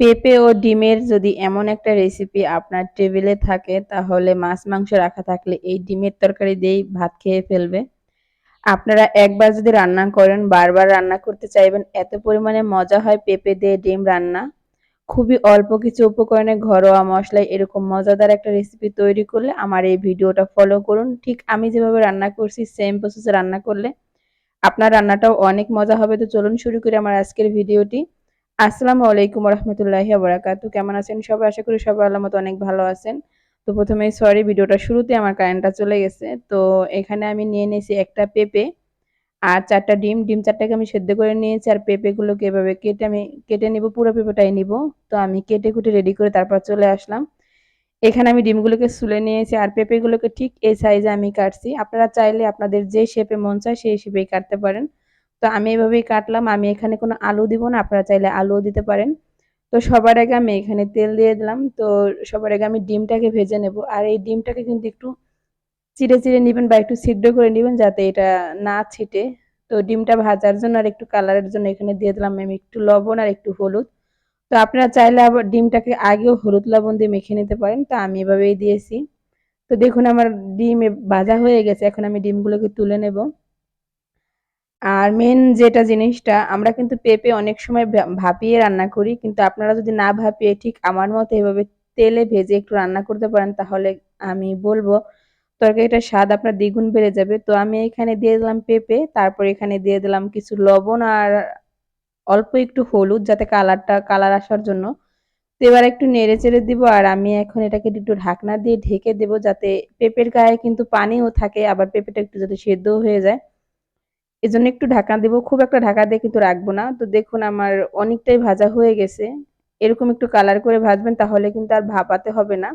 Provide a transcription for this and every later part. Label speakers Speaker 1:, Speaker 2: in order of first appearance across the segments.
Speaker 1: পেঁপে ও ডিমের যদি এমন একটা রেসিপি আপনার টেবিলে থাকে, তাহলে মাছ মাংস রাখা থাকলে এই ডিমের তরকারি দিয়েই ভাত খেয়ে ফেলবে। আপনারা একবার যদি রান্না করেন, বারবার রান্না করতে চাইবেন, এত পরিমাণে মজা হয় পেঁপে দিয়ে ডিম রান্না। খুবই অল্প কিছু উপকরণে ঘরোয়া মশলায় এরকম মজাদার একটা রেসিপি তৈরি করলে আমার এই ভিডিওটা ফলো করুন। ঠিক আমি যেভাবে রান্না করছি সেম প্রসেসে রান্না করলে আপনার রান্নাটাও অনেক মজা হবে। তো চলুন শুরু করি আমার আজকের ভিডিওটি আসসালামু আলাইকুম রহমতুল্লাহি আবরাকাতু কেমন আছেন সবাই? আশা করি সবাই আল্লাহ মতো অনেক ভালো আছেন। তো প্রথমে সরি ভিডিওটা শুরুতে আমার কারেন্টটা চলে গেছে। তো এখানে আমি নিয়ে নিয়েছি একটা পেঁপে আর চারটা ডিম। ডিম চারটাকে আমি সেদ্ধ করে নিয়েছি আর পেঁপেগুলোকে এভাবে কেটে আমি, কেটে নিব, পুরো পেঁপেটাই নিব। তো আমি কেটে কুটে রেডি করে তারপর চলে আসলাম। এখানে আমি ডিমগুলোকে সুলে নিয়েছি আর পেঁপেগুলোকে ঠিক এই সাইজে আমি কাটছি। আপনারা চাইলে আপনাদের যে শেপে মন চায় সেই শেপেই কাটতে পারেন। তো আমি এভাবেই কাটলাম। আমি এখানে কোনো আলু দিব না, আপনারা চাইলে আলুও দিতে পারেন। তো সবার আগে আমি এখানে তেল দিয়ে দিলাম। তো সবার আগে আমি ডিমটাকে ভেজে নেব। আর এই ডিমটাকে কিন্তু একটু চিড়ে চিড়ে নেবেন বা একটু সিদ্ধ করে নেবেন যাতে এটা না ছিটে। তো ডিমটা ভাজার জন্য আর একটু কালারের জন্য এখানে দিয়ে দিলাম আমি একটু লবণ আর একটু হলুদ। তো আপনারা চাইলে আবার ডিমটাকে আগেও হলুদ লবণ দিয়ে মেখে নিতে পারেন। তো আমি এভাবেই দিয়েছি। তো দেখুন আমার ডিম ভাজা হয়ে গেছে। এখন আমি ডিমগুলোকে তুলে নেব। আর মেন যেটা জিনিসটা, আমরা কিন্তু পেঁপে অনেক সময় ভাপিয়ে রান্না করি, কিন্তু আপনারা যদি না ভাপিয়ে ঠিক আমার মতো এভাবে তেলে ভেজে একটু রান্না করতে পারেন, তাহলে আমি বলব তরকারিটার স্বাদ আপনার দ্বিগুণ বেড়ে যাবে। তো আমি এখানে দিয়ে দিলাম পেঁপে, তারপর এখানে দিয়ে দিলাম কিছু লবণ আর অল্প একটু হলুদ যাতে কালারটা, কালার আসার জন্য। তো এবার একটু নেড়ে চেড়ে দিব আর আমি এখন এটাকে একটু ঢাকনা দিয়ে ঢেকে দেব যাতে পেঁপের গায়ে কিন্তু পানিও থাকে, আবার পেঁপেটা একটু যাতে সেদ্ধও হয়ে যায়। এজন্য একটু ঢাকা দেবো। খুব একটা ঢাকা দিয়ে কিন্তু রাখব না। তো দেখুন, আমার অনেকটাই ভাজা হয়ে গেছে। এরকম একটু কালার করে ভাজবেন তাহলে কিন্তু আর ভাপাতে হবে না।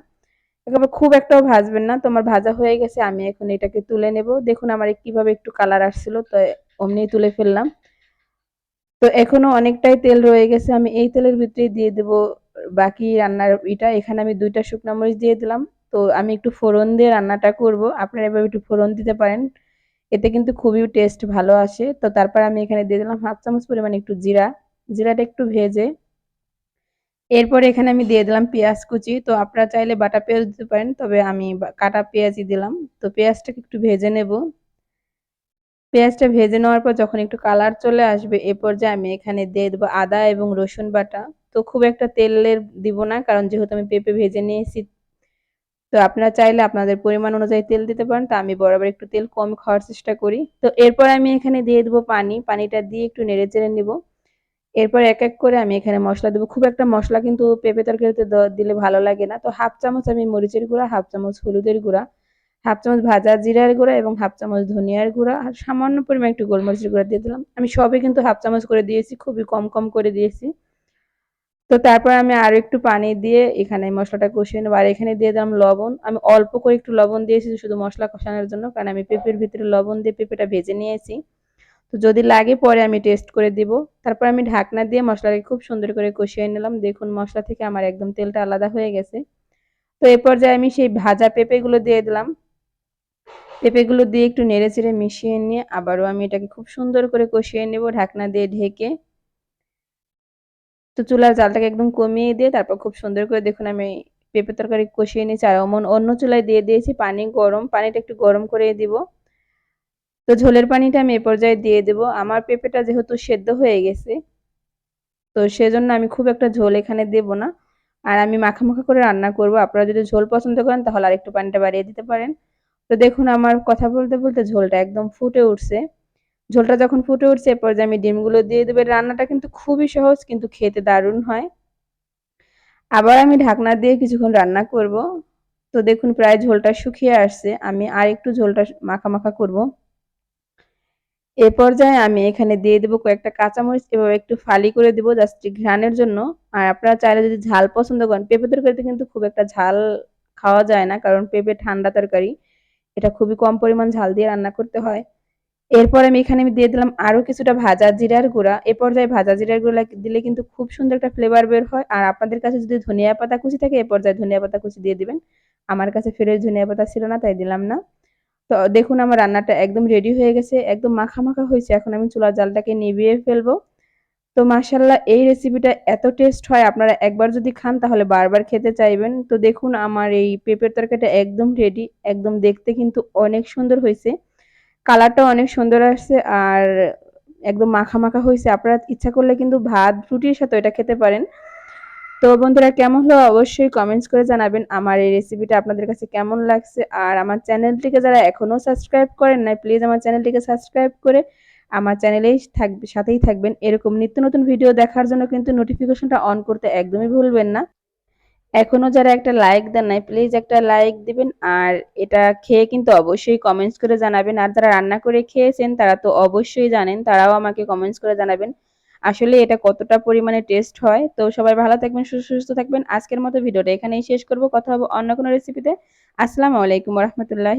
Speaker 1: একেবারে খুব একটাও ভাজবেন না। তোমার ভাজা হয়ে গেছে, আমি এখন এটাকে তুলে নেব। দেখুন, আমার কীভাবে একটু কালার আসছিল, তো অমনি তুলে ফেললাম। তো এখনও অনেকটাই তেল রয়ে গেছে। আমি এই তেলের ভিতরে দিয়ে দেব বাকি রান্নার এটা এখানে আমি দুইটা শুকনো মরিচ দিয়ে দিলাম। তো আমি একটু ফোড়ন দিয়ে রান্নাটা করব। আপনারা এভাবে একটু ফোড়ন দিতে পারেন। এতে কিন্তু খুবই টেস্ট ভালো আসে। তো তারপর আমি এখানে দিয়ে দিলাম হাফ চামচ পরিমাণে একটু জিরা। জিরাটা একটু ভেজে এরপর এখানে আমি দিয়ে দিলাম পেঁয়াজ কুচি। তো আপনারা চাইলে বাটা পেঁয়াজ দিতে পারেন, তবে আমি কাটা পেঁয়াজই দিলাম। তো পেঁয়াজটাকে একটু ভেজে নেব। পেঁয়াজটা ভেজে নেওয়ার পর যখন একটু কালার চলে আসবে, এ পর্যায়ে আমি এখানে দিয়ে দেবো আদা এবং রসুন বাটা। তো খুব একটা তেলের দিব না, কারণ যেহেতু আমি পেঁপে ভেজে নিয়েছি তো আপনারা চাইলে আপনাদের পরিমাণ অনুযায়ী তেল দিতে পারেন, তো আমি বরাবর একটু তেল কম খাওয়ার চেষ্টা করি। তো এরপর আমি এখানে দিয়ে দেবো পানি, পানিটা দিয়ে একটু নেড়ে চেড়ে নিব। এরপর এক এক করে আমি এখানে মশলা দেবো। খুব একটা মশলা কিন্তু পেঁপে তরকারিতে দিলে ভালো লাগে না। তো হাফ চামচ আমি মরিচের গুঁড়া, হাফ চামচ হলুদের গুঁড়া, হাফ চামচ ভাজা জিরার গুঁড়া এবং হাফ চামচ ধনিয়ার গুঁড়া আর সামান্য পরিমাণ একটু গোলমরিচের গুঁড়া দিয়ে দিলাম। আমি সবই কিন্তু হাফ চামচ করে দিয়েছি, খুবই কম কম করে দিয়েছি। তো তারপর আমি আরও একটু পানি দিয়ে এখানে মশলাটা কষিয়ে নেব। আর এখানে দিয়ে দিলাম লবণ। আমি অল্প করে একটু লবণ দিয়েছি শুধু মশলা কষানোর জন্য, কারণ আমি পেঁপের ভিতরে লবণ দিয়ে পেঁপেটা ভেজে নিয়েছি। তো যদি লাগে পরে আমি টেস্ট করে দিব। তারপর আমি ঢাকনা দিয়ে মশলাটাকে খুব সুন্দর করে কষিয়ে নিলাম। দেখুন, মশলা থেকে আমার একদম তেলটা আলাদা হয়ে গেছে। তো এ পর্যায়ে আমি সেই ভাজা পেঁপেগুলো দিয়ে দিলাম। পেঁপেগুলো দিয়ে একটু নেড়ে চেড়ে মিশিয়ে নিয়ে আবারও আমি এটাকে খুব সুন্দর করে কষিয়ে নেব ঢাকনা দিয়ে ঢেকে। তো চুলার জালটাকে একদম কমিয়ে দিয়ে তারপর খুব সুন্দর করে দেখুন আমি পেঁপে তরকারি কষিয়ে নিয়েছি আর অমন অন্য চুলায় দিয়ে দিয়েছি পানি গরম, পানিটা একটু গরম করে দিব। তো ঝোলের পানিটা আমি এ পর্যায়ে দিয়ে দেব। আমার পেঁপেটা যেহেতু সেদ্ধ হয়ে গেছে, তো সেজন্য আমি খুব একটা ঝোল এখানে দেব না। আর আমি মাখা মাখা করে রান্না করব। আপনারা যদি ঝোল পছন্দ করেন তাহলে আরেকটু পানিটা বাড়িয়ে দিতে পারেন। তো দেখুন আমার কথা বলতে বলতে ঝোলটা একদম ফুটে উঠছে। ঝোলটা যখন ফুটে উঠছে, এরপর যে আমি ডিমগুলো দিয়ে দেবো রান্নাটা কিন্তু খুবই সহজ, কিন্তু খেতে দারুণ হয়। আবার আমি ঢাকনা দিয়ে কিছুক্ষণ রান্না করব। তো দেখুন, প্রায় ঝোলটা শুকিয়ে আসছে। আমি আর একটু ঝোলটা মাখা মাখা করব। এ পর্যায়ে আমি এখানে দিয়ে দেবো কয়েকটা কাঁচামরিচ, এভাবে একটু ফালি করে দেবো জাস্ট ঘ্রাণের জন্য। আর আপনারা চাইলে যদি ঝাল পছন্দ করেন, পেঁপে তরকারিতে কিন্তু খুব একটা ঝাল খাওয়া যায় না, কারণ পেঁপে ঠান্ডা তরকারি। এটা খুবই কম পরিমাণ ঝাল দিয়ে রান্না করতে হয়। এরপর আমি এখানে আমি দিয়ে দিলাম আরও কিছুটা ভাজা জিরার গুঁড়া। এ পর্যায়ে ভাজা জিরার গুঁড়া দিলে কিন্তু খুব সুন্দর একটা ফ্লেভার বের হয়। আর আপনাদের কাছে যদি ধনিয়া পাতা কুচি থাকে, এ পর্যায়ে ধনিয়া পাতা কুচি দিয়ে দিবেন। আমার কাছে ফ্রেশ ধনিয়া পাতা ছিল না, তাই দিলাম না। তো দেখুন আমার রান্নাটা একদম রেডি হয়ে গেছে, একদম মাখা মাখা হয়েছে। এখন আমি চুলার জালটাকে নিভিয়ে ফেলব। তো মাশাল্লাহ এই রেসিপিটা এত টেস্ট হয়, আপনারা একবার যদি খান তাহলে বারবার খেতে চাইবেন। তো দেখুন আমার এই পেঁপের তরকারিটা একদম রেডি একদম দেখতে কিন্তু অনেক সুন্দর হয়েছে। কালারটাও অনেক সুন্দর আসছে আর একদম মাখা মাখা হয়েছে। আপনারা ইচ্ছা করলে কিন্তু ভাত, রুটির সাথে এটা খেতে পারেন। তো বন্ধুরা, কেমন হলো অবশ্যই কমেন্টস করে জানাবেন। আমার এই রেসিপিটা আপনাদের কাছে কেমন লাগছে? আর আমার চ্যানেলটিকে যারা এখনও সাবস্ক্রাইব করেন নাই প্লিজ আমার চ্যানেলটিকে সাবস্ক্রাইব করে আমার চ্যানেলেই থাকবে সাথেই থাকবেন। এরকম নিত্য নতুন ভিডিও দেখার জন্য কিন্তু নোটিফিকেশনটা অন করতে একদমই ভুলবেন না। এখনও যারা একটা লাইক দেন নাই প্লিজ একটা লাইক দিবেন। আর এটা খেয়ে কিন্তু অবশ্যই কমেন্টস করে জানাবেন। আর যারা রান্না করে খেয়েছেন, তারা তো অবশ্যই জানেন, তারাও আমাকে কমেন্টস করে জানাবেন। আসলে এটা কতটা পরিমাণে টেস্ট হয়। তো সবাই ভালো থাকবেন, সুস্থ থাকবেন। আজকের মতো ভিডিওটা এখানেই শেষ করব। কথা হবে অন্য কোনো রেসিপিতে আসসালামু আলাইকুম রহমতুল্লাহ